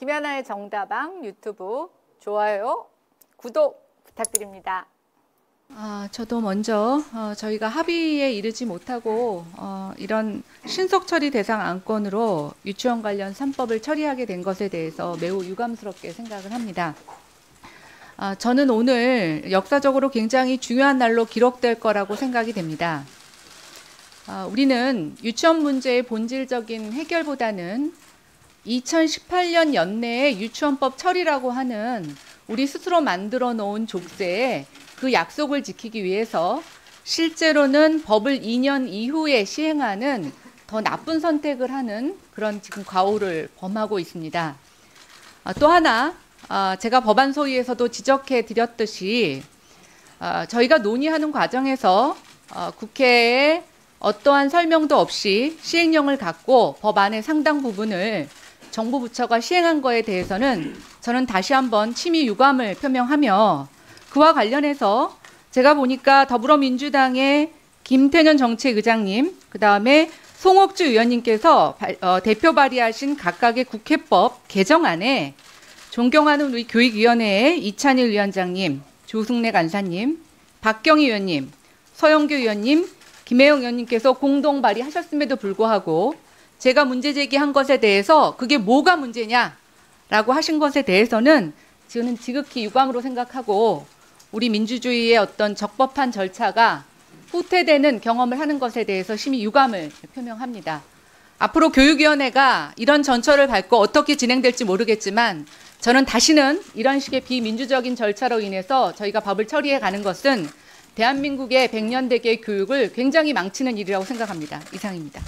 김연아의 정다방 유튜브 좋아요, 구독 부탁드립니다. 아, 저도 먼저 어, 저희가 합의에 이르지 못하고 어, 이런 신속 처리 대상 안건으로 유치원 관련 3법을 처리하게 된 것에 대해서 매우 유감스럽게 생각을 합니다. 아, 저는 오늘 역사적으로 굉장히 중요한 날로 기록될 거라고 생각이 됩니다. 아, 우리는 유치원 문제의 본질적인 해결보다는 2018년 연내에 유치원법 처리라고 하는 우리 스스로 만들어 놓은 족쇄에 그 약속을 지키기 위해서 실제로는 법을 2년 이후에 시행하는 더 나쁜 선택을 하는 그런 지금 과오를 범하고 있습니다. 아, 또 하나 아, 제가 법안 소위에서도 지적해 드렸듯이 아, 저희가 논의하는 과정에서 어, 국회에 어떠한 설명도 없이 시행령을 갖고 법안의 상당 부분을 정부 부처가 시행한 거에 대해서는 저는 다시 한번 심히 유감을 표명하며 그와 관련해서 제가 보니까 더불어민주당의 김태년 정책의장님, 그 다음에 송옥주 의원님께서 발, 어, 대표 발의하신 각각의 국회법 개정안에 존경하는 우리 교육위원회의 이찬일 위원장님, 조승래 간사님, 박경희 의원님, 서영교 의원님, 김혜영 의원님께서 공동 발의하셨음에도 불구하고 제가 문제 제기한 것에 대해서 그게 뭐가 문제냐라고 하신 것에 대해서는 저는 지극히 유감으로 생각하고 우리 민주주의의 어떤 적법한 절차가 후퇴되는 경험을 하는 것에 대해서 심히 유감을 표명합니다. 앞으로 교육위원회가 이런 전철을 밟고 어떻게 진행될지 모르겠지만 저는 다시는 이런 식의 비민주적인 절차로 인해서 저희가 법을 처리해 가는 것은 대한민국의 백년대계 교육을 굉장히 망치는 일이라고 생각합니다. 이상입니다.